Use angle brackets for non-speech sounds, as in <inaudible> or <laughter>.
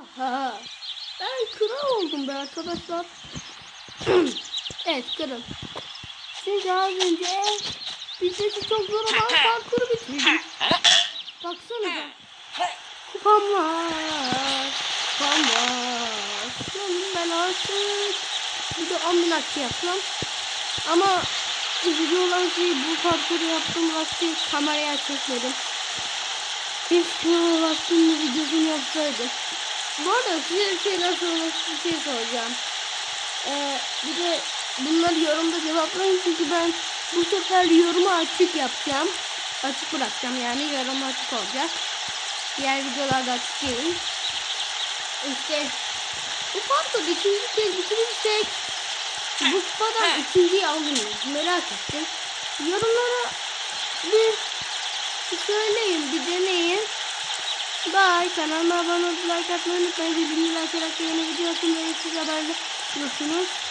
Aha. Ben kral oldum be arkadaşlar. <clears throat> evet kral. Çünkü az önce bitmesi çok zor olan <laughs> parkuru bitirdim. Baksanıza. Kupam var. Kupam var. Lan ben artık bir de 10 bin akçe yapsam. Ama üzücü olan şey bu parkuru yaptığım vakti kameraya çekmedim. Keşke o vaktimde videosunu yapsaydım. Bu arada size bir şeyler sormak bir şey soracağım. Ee, bir de bunları yorumda cevaplayın çünkü ben bu sefer yorumu açık yapacağım. Açık bırakacağım yani yorum açık olacak. Diğer videolarda açık değil. İşte bu parkur ikinci kez bitirirsek bu kupadan ikinciyi alırız. Merak ettim. Yorumlara bir söyleyin, bir deneyin. Bye. Kanalıma abone olup like atmayı unutmayın. Bildirimleri açarak yeni video hakkında siz haberle olursunuz.